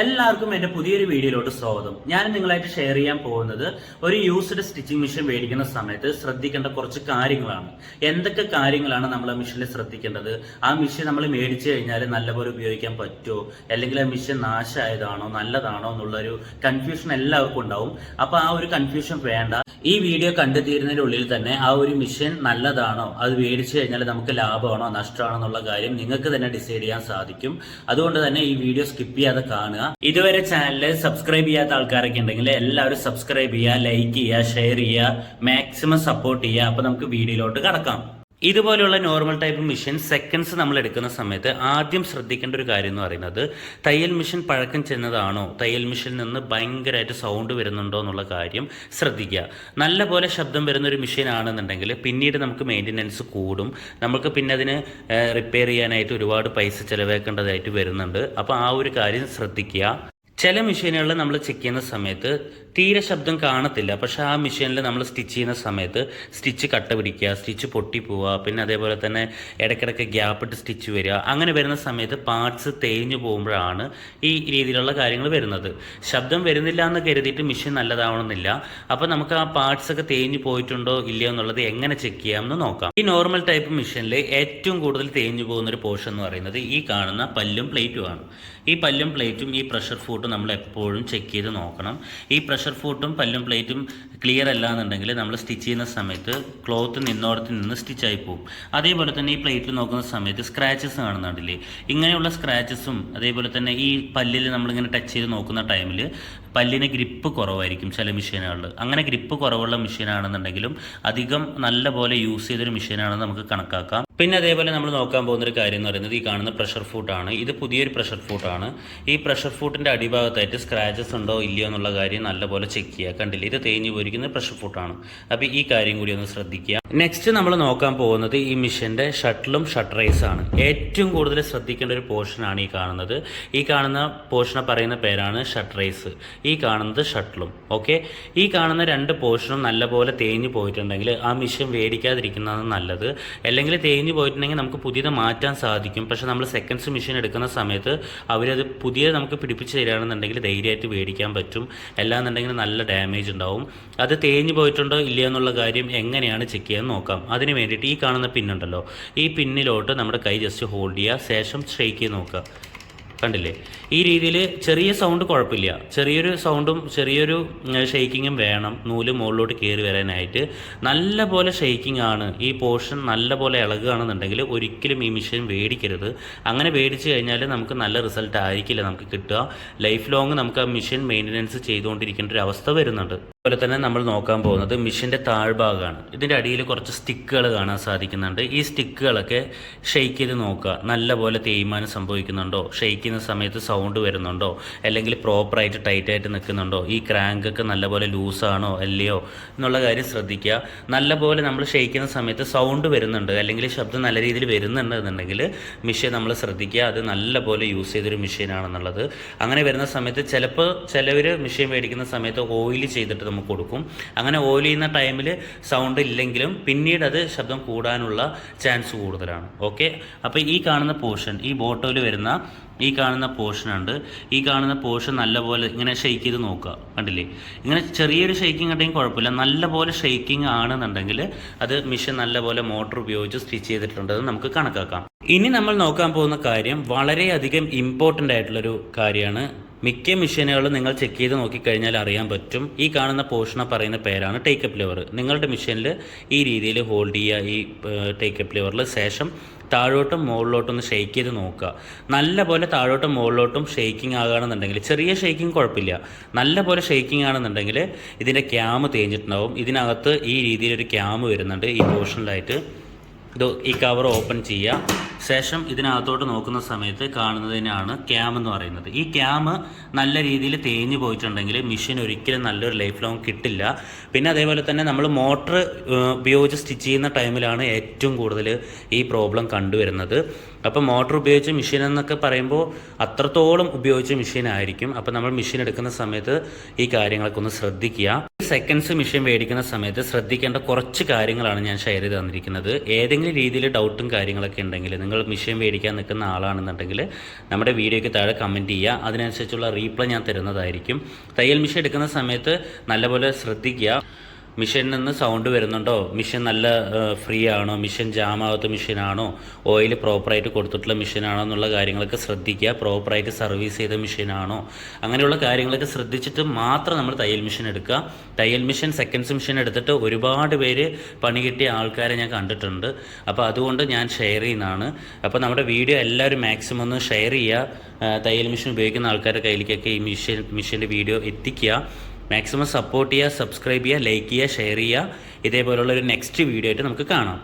എല്ലാവർക്കും എന്റെ പുതിയൊരു വീഡിയോയിലോട്ട് സ്വാഗതം. ഞാൻ നിങ്ങളായിട്ട് ഷെയർ ചെയ്യാൻ പോകുന്നത് ഒരു യൂസ്ഡ് സ്റ്റിച്ചിങ് മെഷീൻ മേടിക്കുന്ന സമയത്ത് ശ്രദ്ധിക്കേണ്ട കുറച്ച് കാര്യങ്ങളാണ്. എന്തൊക്കെ കാര്യങ്ങളാണ് നമ്മൾ ആ മെഷീനിൽ ശ്രദ്ധിക്കേണ്ടത്? ആ മെഷീൻ നമ്മൾ മേടിച്ചു കഴിഞ്ഞാൽ നല്ലപോലെ ഉപയോഗിക്കാൻ പറ്റുമോ? അല്ലെങ്കിൽ ആ മെഷീൻ നാശമായതാണോ നല്ലതാണോ എന്നുള്ളൊരു കൺഫ്യൂഷൻ എല്ലാവർക്കും ഉണ്ടാവും. അപ്പൊ ആ ഒരു കൺഫ്യൂഷൻ വേണ്ട. ഈ വീഡിയോ കണ്ടു തീരുന്നതിനുള്ളിൽ തന്നെ ആ ഒരു മെഷീൻ നല്ലതാണോ? അത് മേടിച്ചു കഴിഞ്ഞാൽ നമുക്ക് ലാഭമാണോ നഷ്ടമാണോ എന്നുള്ള കാര്യം നിങ്ങൾക്ക് തന്നെ ഡിസൈഡ് ചെയ്യാൻ സാധിക്കും. അതുകൊണ്ട് തന്നെ ഈ വീഡിയോ സ്കിപ്പ് ചെയ്യാതെ കാണുക. ഇതുവരെ ചാനൽ സബ്സ്ക്രൈബ് ചെയ്യാത്ത ആൾക്കാരൊക്കെ ഉണ്ടെങ്കിൽ എല്ലാവരും സബ്സ്ക്രൈബ് ചെയ്യുക ലൈക്ക് ചെയ്യുക ഷെയർ ചെയ്യുക മാക്സിമം സപ്പോർട്ട് ചെയ്യുക. അപ്പൊ നമുക്ക് വീഡിയോയിലോട്ട് കടക്കാം. ഇതുപോലെയുള്ള നോർമൽ ടൈപ്പ് മെഷീൻ സെക്കൻഡ്സ് നമ്മൾ എടുക്കുന്ന സമയത്ത് ആദ്യം ശ്രദ്ധിക്കേണ്ട ഒരു കാര്യം എന്ന് പറയുന്നത് തയ്യൽ മെഷീൻ പഴക്കം ചെന്നതാണോ? തയ്യൽ മെഷീനിൽ നിന്ന് ഭയങ്കരമായിട്ട് സൗണ്ട് വരുന്നുണ്ടോ എന്നുള്ള കാര്യം ശ്രദ്ധിക്കുക. നല്ല പോലെ ശബ്ദം വരുന്ന ഒരു മെഷീൻ ആണെന്നുണ്ടെങ്കിൽ പിന്നീട് നമുക്ക് മെയിന്റനൻസ് കൂടും. നമുക്ക് പിന്നെ അതിന് റിപ്പയർ ചെയ്യാനായിട്ട് ഒരുപാട് പൈസ ചിലവാക്കേണ്ടതായിട്ട് വരുന്നുണ്ട്. അപ്പോൾ ആ ഒരു കാര്യം ശ്രദ്ധിക്കുക. ചില മെഷീനുകളിൽ നമ്മൾ ചെക്ക് ചെയ്യുന്ന സമയത്ത് തീരെ ശബ്ദം കാണത്തില്ല. പക്ഷെ ആ മെഷീനിൽ നമ്മൾ സ്റ്റിച്ച് ചെയ്യുന്ന സമയത്ത് സ്റ്റിച്ച് കട്ട പിടിക്കുക സ്റ്റിച്ച് പൊട്ടിപ്പോവുക പിന്നെ അതേപോലെ തന്നെ ഇടയ്ക്കിടയ്ക്ക് ഗ്യാപ്പ് ഇട്ട് സ്റ്റിച്ച് വരിക അങ്ങനെ വരുന്ന സമയത്ത് പാർട്സ് തേഞ്ഞു പോകുമ്പോഴാണ് ഈ രീതിയിലുള്ള കാര്യങ്ങൾ വരുന്നത്. ശബ്ദം വരുന്നില്ല എന്ന് കരുതിയിട്ട് മെഷീൻ നല്ലതാവണമെന്നില്ല. അപ്പോൾ നമുക്ക് ആ പാർട്സ് ഒക്കെ തേഞ്ഞു പോയിട്ടുണ്ടോ ഇല്ലയോ എന്നുള്ളത് എങ്ങനെ ചെക്ക് ചെയ്യാമെന്ന് നോക്കാം. ഈ നോർമൽ ടൈപ്പ് മെഷീനിൽ ഏറ്റവും കൂടുതൽ തേഞ്ഞു പോകുന്ന ഒരു പോർഷൻ എന്ന് പറയുന്നത് ഈ കാണുന്ന പല്ലും പ്ലേറ്റുമാണ് ഈ പല്ലും പ്ലേറ്റും ഈ പ്രഷർ ഫൂട്ടും നമ്മൾ എപ്പോഴും ചെക്ക് ചെയ്ത് നോക്കണം. ഈ പ്രഷർ ഫൂട്ടും പല്ലും പ്ലേറ്റും ക്ലിയർ അല്ല എന്നുണ്ടെങ്കിൽ നമ്മൾ സ്റ്റിച്ച് ചെയ്യുന്ന സമയത്ത് ക്ലോത്ത് നിന്നോടത്ത് നിന്ന് സ്റ്റിച്ച് ആയി പോകും അതേപോലെ തന്നെ ഈ പ്ലേറ്റിൽ നോക്കുന്ന സമയത്ത് സ്ക്രാച്ചസ് കാണുന്നുണ്ടല്ലേ? ഇങ്ങനെയുള്ള സ്ക്രാച്ചസും അതേപോലെ തന്നെ ഈ പല്ലിൽ നമ്മളിങ്ങനെ ടച്ച് ചെയ്ത് നോക്കുന്ന ടൈമിൽ പല്ലിന് ഗ്രിപ്പ് കുറവായിരിക്കും ചില മെഷീനുകളിൽ അങ്ങനെ ഗ്രിപ്പ് കുറവുള്ള മെഷീനാണെന്നുണ്ടെങ്കിലും അധികം നല്ല പോലെ യൂസ് ചെയ്തൊരു മെഷീനാണെന്ന് നമുക്ക് കണക്കാക്കാം. പിന്നെ അതേപോലെ നമ്മൾ നോക്കാൻ പോകുന്ന ഒരു കാര്യം എന്ന് പറയുന്നത് ഈ കാണുന്ന പ്രഷർ ഫൂട്ടാണ് ഇത് പുതിയൊരു പ്രഷർ ഫൂട്ടാണ് ഈ പ്രഷർ ഫൂട്ടിന്റെ അടിഭാഗത്തായിട്ട് സ്ക്രാച്ചസ് ഉണ്ടോ ഇല്ലയോ എന്നുള്ള കാര്യം നല്ലപോലെ ചെക്ക് ചെയ്യുക. കണ്ടില്ല? ഇത് തേഞ്ഞു പോയിരിക്കുന്ന പ്രഷർ ഫൂട്ടാണ് അപ്പോൾ ഈ കാര്യം കൂടി ഒന്ന് ശ്രദ്ധിക്കുക. നെക്സ്റ്റ് നമ്മൾ നോക്കാൻ പോകുന്നത് ഈ മിഷന്റെ ഷട്ടിലും ഷട്ട് ആണ്. ഏറ്റവും കൂടുതൽ ശ്രദ്ധിക്കേണ്ട ഒരു പോർഷനാണ് ഈ കാണുന്നത്. ഈ കാണുന്ന പോർഷനെ പറയുന്ന പേരാണ് ഷട്ടറൈസ് ഈ കാണുന്നത് ഷട്ടിലും ഓക്കെ ഈ കാണുന്ന രണ്ട് പോർഷനും നല്ലപോലെ തേഞ്ഞു പോയിട്ടുണ്ടെങ്കിൽ ആ മിഷൻ വേടിക്കാതിരിക്കുന്നതാണ് നല്ലത്. അല്ലെങ്കിൽ തേഞ്ഞു പോയിട്ടുണ്ടെങ്കിൽ നമുക്ക് പുതിയത് മാറ്റാൻ സാധിക്കും. പക്ഷെ നമ്മൾ സെക്കൻഡ്സ് മെഷീൻ എടുക്കുന്ന സമയത്ത് അവരത് പുതിയത് നമുക്ക് പിടിപ്പിച്ച് തരികയാണെന്നുണ്ടെങ്കിൽ ധൈര്യമായിട്ട് മേടിക്കാൻ പറ്റും. അല്ലാന്നുണ്ടെങ്കിൽ നല്ല ഡാമേജ് ഉണ്ടാവും. അത് തേഞ്ഞു പോയിട്ടുണ്ടോ ഇല്ലയോ എന്നുള്ള കാര്യം എങ്ങനെയാണ് ചെക്ക് ചെയ്യാൻ നോക്കാം. അതിന് വേണ്ടിയിട്ട് ഈ കാണുന്ന പിന്നുണ്ടല്ലോ ഈ പിന്നിലോട്ട് നമ്മുടെ കൈ ജസ്റ്റ് ഹോൾഡ് ചെയ്യുക. ശേഷം ഷെയ്ക്ക് നോക്കുക. കണ്ടില്ലേ? ഈ രീതിയിൽ ചെറിയ സൗണ്ട് കുഴപ്പമില്ല. ചെറിയൊരു സൗണ്ടും ചെറിയൊരു ഷെയ്ക്കിങ്ങും വേണം. നൂൽ മുകളിലോട്ട് കയറി വരാനായിട്ട്. നല്ല പോലെ ഷെയ്ക്കിംഗ് ആണ്. ഈ പോർഷൻ നല്ല പോലെ ഇളകുകയാണെന്നുണ്ടെങ്കിൽ ഒരിക്കലും ഈ മെഷീൻ മേടിക്കരുത് അങ്ങനെ മേടിച്ച് കഴിഞ്ഞാൽ നമുക്ക് നല്ല റിസൾട്ട് ആയിരിക്കില്ല. നമുക്ക് കിട്ടുക. ലൈഫ് ലോങ് നമുക്ക് ആ മെഷീൻ മെയിന്റനൻസ് ചെയ്തുകൊണ്ടിരിക്കേണ്ട ഒരു അവസ്ഥ വരുന്നുണ്ട്. അതുപോലെ തന്നെ നമ്മൾ നോക്കാൻ പോകുന്നത് മിഷിന്റെ താഴ്ഭാഗമാണ് ഇതിന്റെ അടിയിൽ കുറച്ച് സ്റ്റിക്കുകൾ കാണാൻ സാധിക്കുന്നുണ്ട്. ഈ സ്റ്റിക്കുകളൊക്കെ ഷെയ്ക്ക് ചെയ്ത് നോക്കുക. നല്ല പോലെ തേയ്മാനം സംഭവിക്കുന്നുണ്ടോ? ഷെയ്ക്കുന്ന സമയത്ത് സൗണ്ട് വരുന്നുണ്ടോ? അല്ലെങ്കിൽ പ്രോപ്പറായിട്ട് ടൈറ്റായിട്ട് നിൽക്കുന്നുണ്ടോ? ഈ ക്രാങ്കൊക്കെ നല്ലപോലെ ലൂസാണോ അല്ലയോ എന്നുള്ള കാര്യം ശ്രദ്ധിക്കുക. നല്ലപോലെ നമ്മൾ ഷെയ്ക്കുന്ന സമയത്ത് സൗണ്ട് വരുന്നുണ്ട്. അല്ലെങ്കിൽ ശബ്ദം നല്ല രീതിയിൽ വരുന്നുണ്ട് എന്നുണ്ടെങ്കിൽ നമ്മൾ ശ്രദ്ധിക്കുക. അത് നല്ലപോലെ യൂസ് ചെയ്തൊരു മെഷീനാണെന്നുള്ളത് അങ്ങനെ വരുന്ന സമയത്ത് ചിലപ്പോൾ ചിലവർ മെഷീൻ മേടിക്കുന്ന സമയത്ത് ഓയിൽ ചെയ്തിട്ട് നമുക്ക് കൊടുക്കും. അങ്ങനെ ഓയിൽ ചെയ്യുന്ന ടൈമിൽ സൗണ്ട് ഇല്ലെങ്കിലും പിന്നീട് അത് ശബ്ദം കൂടാനുള്ള ചാൻസ് കൂടുതലാണ്. ഓക്കെ അപ്പോൾ ഈ കാണുന്ന പോർഷൻ ഈ ബോട്ടോയിൽ വരുന്ന ഈ കാണുന്ന പോർഷൻ ഉണ്ട്. ഈ കാണുന്ന പോർഷൻ നല്ലപോലെ ഇങ്ങനെ ഷെയ്ക്ക് ചെയ്ത് നോക്കുക. കണ്ടില്ലേ? ഇങ്ങനെ ചെറിയൊരു ഷെയ്ക്കിംഗ് ഉണ്ടെങ്കിൽ കുഴപ്പമില്ല. നല്ലപോലെ ഷെയ്ക്കിംഗ് ആണെന്നുണ്ടെങ്കിൽ അത് മെഷീൻ നല്ലപോലെ മോട്ടർ ഉപയോഗിച്ച് സ്റ്റിച്ച് ചെയ്തിട്ടുണ്ടെന്ന് നമുക്ക് കണക്കാക്കാം. ഇനി നമ്മൾ നോക്കാൻ പോകുന്ന കാര്യം വളരെയധികം ഇമ്പോർട്ടന്റ് ആയിട്ടുള്ളൊരു കാര്യമാണ് മിക്ക മെഷീനുകളും നിങ്ങൾ ചെക്ക് ചെയ്ത് നോക്കിക്കഴിഞ്ഞാൽ അറിയാൻ പറ്റും. ഈ കാണുന്ന പോർഷനെ പറയുന്ന പേരാണ് ടേക്കപ്പ് ലിവർ നിങ്ങളുടെ മെഷീനിൽ ഈ രീതിയിൽ ഹോൾഡ് ചെയ്യുക ഈ ടേക്കപ്പ് ലിവറിൽ ശേഷം താഴോട്ടും മുകളിലോട്ടും ഒന്ന് ഷെയ്ക്ക് ചെയ്ത് നോക്കുക. നല്ല പോലെ താഴോട്ടും മുകളിലോട്ടും ഷെയ്ക്കിംഗ് ആകുകയാണെന്നുണ്ടെങ്കിൽ ചെറിയ ഷെയ്ക്കിംഗ് കുഴപ്പമില്ല. നല്ല പോലെ ഷെയ്ക്കിംഗ് ആണെന്നുണ്ടെങ്കിൽ ഇതിന്റെ ക്യാമ് തേഞ്ഞിട്ടുണ്ടാവും. ഇതിനകത്ത് ഈ രീതിയിലൊരു ക്യാമ് വരുന്നുണ്ട് ഈ പോർഷനിലായിട്ട് ഇത് ഈ കവർ ഓപ്പൺ ചെയ്യുക. ശേഷം ഇതിനകത്തോട്ട് നോക്കുന്ന സമയത്ത് കാണുന്നതിനാണ് ക്യാം എന്ന് പറയുന്നത്. ഈ ക്യാം നല്ല രീതിയിൽ തേഞ്ഞു പോയിട്ടുണ്ടെങ്കിൽ മെഷീൻ ഒരിക്കലും നല്ലൊരു ലൈഫ് ലോങ് കിട്ടില്ല. പിന്നെ അതേപോലെ തന്നെ നമ്മൾ മോട്ടർ ഉപയോഗിച്ച് സ്റ്റിച്ച് ചെയ്യുന്ന ടൈമിലാണ് ഏറ്റവും കൂടുതൽ ഈ പ്രോബ്ലം കണ്ടുവരുന്നത്. അപ്പോൾ മോട്ടർ ഉപയോഗിച്ച മെഷീൻ എന്നൊക്കെ പറയുമ്പോൾ അത്രത്തോളം ഉപയോഗിച്ച മെഷീൻ ആയിരിക്കും. അപ്പോൾ നമ്മൾ മെഷീൻ എടുക്കുന്ന സമയത്ത് ഈ കാര്യങ്ങളൊക്കെ ഒന്ന് ശ്രദ്ധിക്കുക. സെക്കൻഡ്സ് മെഷീൻ മേടിക്കുന്ന സമയത്ത് ശ്രദ്ധിക്കേണ്ട കുറച്ച് കാര്യങ്ങളാണ് ഞാൻ ഷെയർ ചെയ്ത് തന്നിരിക്കുന്നത്. ഏതെങ്കിലും ഏതെങ്കിലും രീതിയിൽ ഡൗട്ടും കാര്യങ്ങളൊക്കെ ഉണ്ടെങ്കിൽ നിങ്ങൾ മിഷൻ മേടിക്കാൻ നിൽക്കുന്ന ആളാണെന്നുണ്ടെങ്കിൽ നമ്മുടെ വീഡിയോയ്ക്ക് താഴെ കമന്റ് ചെയ്യുക. അതിനനുസരിച്ചുള്ള റീപ്ലൈ ഞാൻ തരുന്നതായിരിക്കും. തയ്യൽ മിഷൻ എടുക്കുന്ന സമയത്ത് നല്ലപോലെ ശ്രദ്ധിക്കുക. മിഷനിൽ നിന്ന് സൗണ്ട് വരുന്നുണ്ടോ? മിഷൻ നല്ല ഫ്രീ ആണോ മിഷൻ ജാം ആവാത്ത മിഷനാണോ? ഓയിൽ പ്രോപ്പറായിട്ട് കൊടുത്തിട്ടുള്ള മിഷനാണോ എന്നുള്ള കാര്യങ്ങളൊക്കെ ശ്രദ്ധിക്കുക. പ്രോപ്പറായിട്ട് സർവീസ് ചെയ്ത മിഷനാണോ? അങ്ങനെയുള്ള കാര്യങ്ങളൊക്കെ ശ്രദ്ധിച്ചിട്ട് മാത്രം നമ്മൾ തയ്യൽ മിഷൻ എടുക്കുക. തയ്യൽ മിഷൻ സെക്കൻഡ്സ് മിഷൻ എടുത്തിട്ട് ഒരുപാട് പേര് പണി കിട്ടിയ ആൾക്കാരെ ഞാൻ കണ്ടിട്ടുണ്ട്. അപ്പോൾ അതുകൊണ്ട് ഞാൻ ഷെയർ ചെയ്യുന്നതാണ്. അപ്പോൾ നമ്മുടെ വീഡിയോ എല്ലാവരും മാക്സിമം ഒന്ന് ഷെയർ ചെയ്യുക. തയ്യൽ മിഷൻ ഉപയോഗിക്കുന്ന ആൾക്കാരുടെ കയ്യിലേക്കൊക്കെ ഈ മിഷൻ മിഷന്റെ വീഡിയോ എത്തിക്കുക. മാക്സിമം സപ്പോർട്ട് ചെയ്യുക സബ്സ്ക്രൈബ് ചെയ്യുക ലൈക്ക് ചെയ്യുക ഷെയർ ചെയ്യുക. ഇതേപോലുള്ള ഒരു നെക്സ്റ്റ് വീഡിയോ ആയിട്ട് നമുക്ക് കാണാം.